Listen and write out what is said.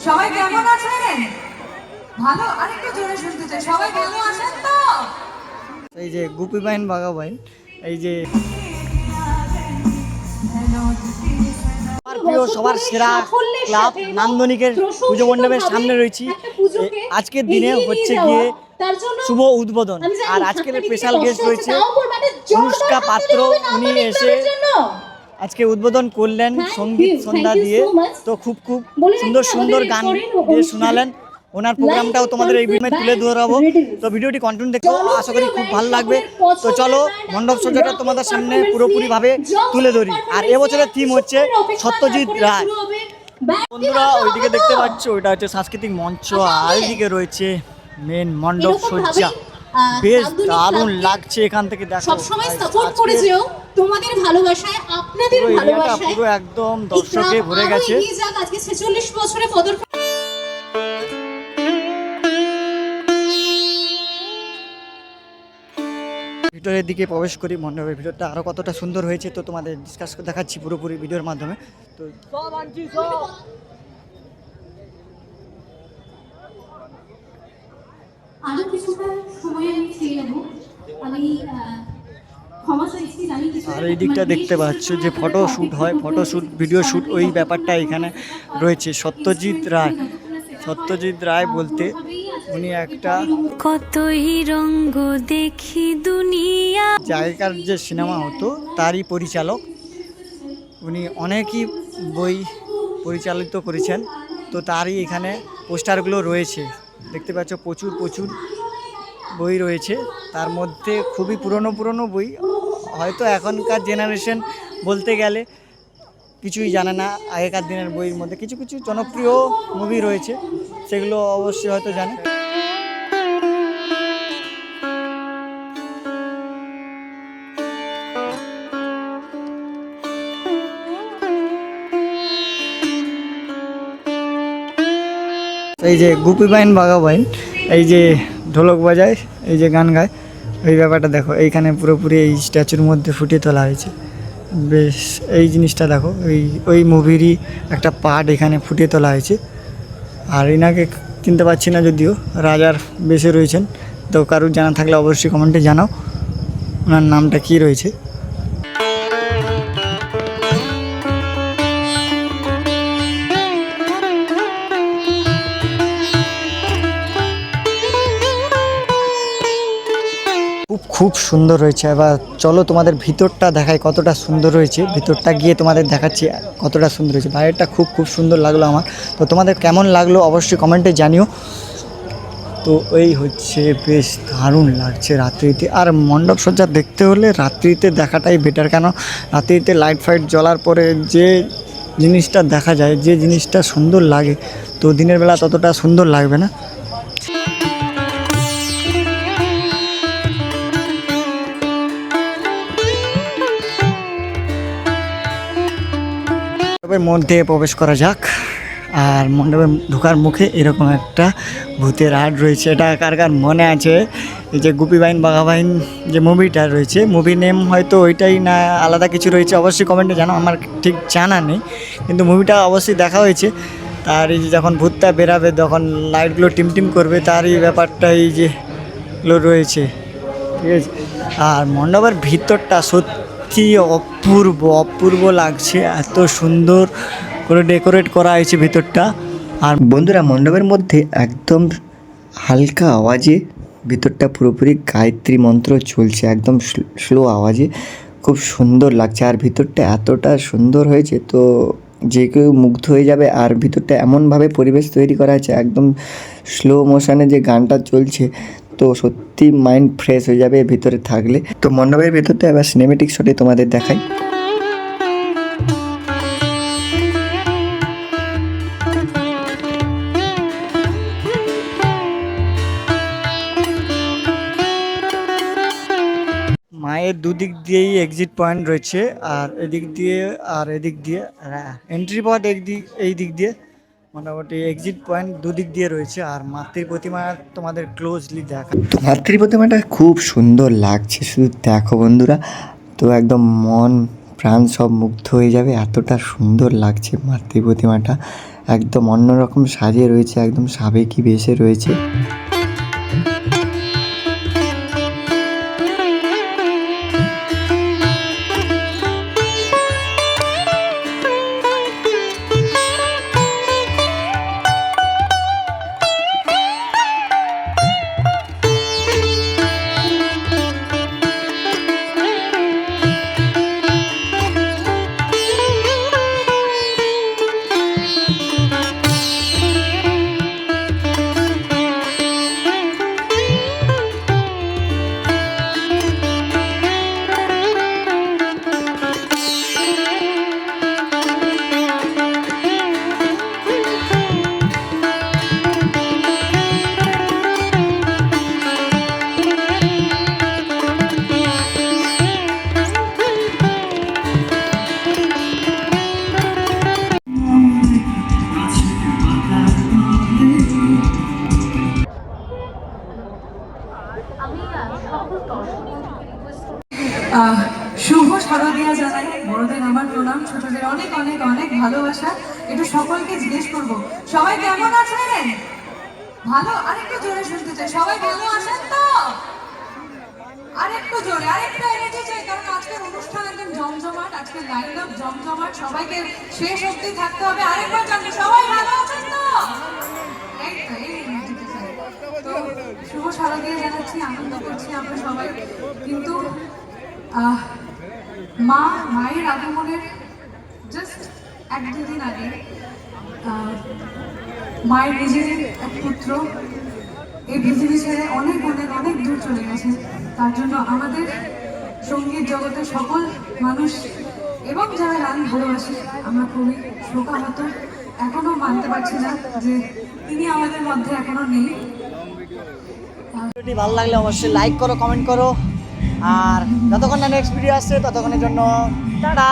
সবাই কেমন আছেন? ভালো আরেকটু জোরে শুনতে চাই। সবাই ভালো আছেন তো? এই যে গুপি বাইন বাঘা বাইন এই যে প্রিয় সবার সেরা ক্লাব নান্দনিকের পুজো মণ্ডপের সামনে রয়েছি। আজকের দিনে হচ্ছে গিয়ে শুভ উদ্বোধন। আর আজকের স্পেশাল গেস্ট রয়েছে অনুষ্কা পাত্র উনি এসে আজকে উদ্বোধন করলেন সংগীত সন্ধ্যা দিয়ে। তো খুব খুব সুন্দর সুন্দর গান দিয়ে শোনালেন। ওনার প্রোগ্রামটাও তোমাদের এই ভিডিও তুলে ধরাবো। তো ভিডিওটি কন্টিনিউ দেখো। আশা করি খুব ভালো লাগবে। তো চলো মণ্ডপ সজ্জাটা তোমাদের সামনে পুরোপুরিভাবে তুলে ধরি। আর এবছরের থিম হচ্ছে সত্যজিৎ রায়। বন্ধুরা ওইদিকে দেখতে পাচ্ছ ওইটা হচ্ছে সাংস্কৃতিক মঞ্চ। আর এইদিকে রয়েছে মেন মণ্ডপ সজ্জা। বেশ দারুণ লাগছে এখান থেকে দেখো। সবসময় সাপোর্ট আজকে করেছেও তোমাদের ভালোবাসায় আপনাদের ভালোবাসায় পুরো একদম দর্শকে ভরে গেছে। আজকে 46 বছরে পদার্পণ ভিতরের দিকে প্রবেশ করি মণ্ডপের ভিতরটা আরও কতটা সুন্দর হয়েছে তো তোমাদের ডিসকাস দেখাচ্ছি পুরোপুরি ভিডিওর মাধ্যমে। তো আরও কিছুটা সময় আমি চেয়ে নেব। আমি আহ, ক্ষমা চাইছি জানি কিছু আর এই দিকটা দেখতে পাচ্ছ যে ফটো শ্যুট হয় ফটো শ্যুট ভিডিও শ্যুট ওই ব্যাপারটা এখানে রয়েছে। সত্যজিৎ রায়। সত্যজিৎ রায় বলতে উনি একটা কতই রঙ্গ দেখি দুনিয়া। জায়গার যে সিনেমা হতো তারই পরিচালক। উনি অনেকই বই পরিচালিত করেছেন। তো তারই এখানে পোস্টারগুলো রয়েছে। দেখতে পাচ্ছ প্রচুর প্রচুর বই রয়েছে। তার মধ্যে খুবই পুরনো পুরনো বই। হয়তো এখনকার জেনারেশন বলতে গেলে কিছুই জানে না আগেকার দিনের বইয়ের মধ্যে। কিছু কিছু জনপ্রিয় মুভি রয়েছে, সেগুলো অবশ্যই হয়তো জানে। এই যে গুপি বাইন বাঘা বাইন এই যে ঢোলক বাজায়, এই যে গান গায়, ওই ব্যাপারটা দেখো, এইখানে পুরোপুরি এই স্ট্যাচুর মধ্যে ফুটিয়ে তোলা হয়েছে। বেশ, এই জিনিসটা দেখো ওই ওই মুভিরই একটা পার্ট এখানে ফুটিয়ে তোলা হয়েছে। আর এনাকে চিনতে পারছি না যদিও, রাজার বেশে রয়েছেন, তো কারুর জানা থাকলে অবশ্যই কমেন্টে জানাও, ওনার নামটা কি রয়েছে? খুব সুন্দর রয়েছে। এবার চলো তোমাদের ভিতরটা দেখায় কতটা সুন্দর রয়েছে। ভিতরটা গিয়ে তোমাদের দেখাচ্ছি কতটা সুন্দর হয়েছে বাইরেটা খুব খুব সুন্দর লাগল আমার। তো তোমাদের কেমন লাগল অবশ্যই কমেন্টে জানিও। তো এই হচ্ছে বেশ দারুণ লাগছে রাত্রিতে। আর মণ্ডপ সজ্জা দেখতে হলে রাত্রিতে দেখাটাই বেটার কেন? রাত্রিতে লাইট ফাইট জ্বলার পরে যে জিনিসটা দেখা যায়, যে জিনিসটা সুন্দর লাগে, তো দিনের বেলা ততটা সুন্দর লাগবে না। মণ্ডপের মধ্যে প্রবেশ করা যাক। আর মণ্ডপে ঢোকার মুখে এরকম একটা ভূতের আর্ট রয়েছে। এটা কার কার মনে আছে? এই যে গুপি বাইন বাঘা বাইন যে মুভিটা রয়েছে মুভি নেম হয়তো ওইটাই না, আলাদা কিছু রয়েছে, অবশ্যই কমেন্টে জানো আমার ঠিক জানা নেই। কিন্তু মুভিটা অবশ্যই দেখা হয়েছে। তার এই যে যখন ভূতটা বেরাবে, তখন লাইটগুলো টিমটিম করবে তার এই ব্যাপারটা এই যে রয়েছে। ঠিক আছে? আর মণ্ডপের ভিতরটা সত্যি অপূর্ব অপূর্ব লাগছে। এত সুন্দর করে ডেকোরেট করা হয়েছে ভিতরটা। আর বন্ধুরা, মণ্ডপের মধ্যে একদম হালকা আওয়াজে ভিতরটা পুরোপুরি গায়ত্রী মন্ত্র চলছে, একদম স্লো আওয়াজে। খুব সুন্দর লাগছে। আর ভিতরটা এতটা সুন্দর হয়েছে তো যে কেউ মুগ্ধ হয়ে যাবে। আর ভিতরটা এমনভাবে পরিবেশ তৈরি করা আছে একদম স্লো মোশনে যে গানটা চলছে তো সত্যি মাইন্ড ফ্রেশ হয়ে যাবে ভিতরে থাকলে। তো মণ্ডপের ভেতরটা আবার সিনেমেটিক শটে তোমাদের দেখাই। মায়ের দুদিক দিয়েই এক্সিট পয়েন্ট রয়েছে, আর এদিক দিয়ে, আর এদিক দিয়ে এন্ট্রি পয়েন্ট একদিক এই দিক দিয়ে। মোটামুটি এক্সিট পয়েন্ট দুদিক দিয়ে রয়েছে আর মাতৃ প্রতিমা তোমাদের ক্লোজলি দেখা মাতৃ প্রতিমাটা খুব সুন্দর লাগছে, শুধু দেখো বন্ধুরা। তো একদম মন, প্রাণ সব মুগ্ধ হয়ে যাবে, এতটা সুন্দর লাগছে মাতৃ প্রতিমাটা। একদম অন্যরকম সাজিয়ে রয়েছে, একদম সাবেকি বেশে রয়েছে। শুভ শারদিয়া জানাই। বড়দের আমার প্রণাম, ছোটদের অনেক অনেক অনেক ভালোবাসা। একটু সকলকে জিজ্ঞেস করব, সবাই কেমন আছেন? ভালো? আরেকটু জোরে শুনতে চাই। সবাই ভালো আছেন তো? আরেকটু জোরে, আরেকটু এনার্জি চাই, কারণ আজকের অনুষ্ঠান একদম জমজমাট, আজকে লাইন আপ জমজমাট। সবাইকে শেষ অবধি থাকতে হবে। আরেকবার জানব, সবাই ভালো আছেন তো শুভ শারদিয়া জানাচ্ছি, আনন্দ করছি আমরা সবাই। কিন্তু মা, মায়ের আগমনের জাস্ট এক দুদিন আগে মায়ের নিজের এক পুত্র, এই পৃথিবী ছেড়ে অনেক অনেক অনেক দূর চলে গেছে। তার জন্য আমাদের সংগীত জগতের সকল মানুষ এবং যারা গান ভালোবাসে, আমরা খুবই শোকাহত। এখনও মানতে পারছি না যে তিনি আমাদের মধ্যে এখনও নেই। ভালো লাগলে অবশ্যই লাইক করো কমেন্ট করো। আর যতক্ষণ না নেক্সট ভিডিও আসছে ততক্ষণের জন্য টাটা।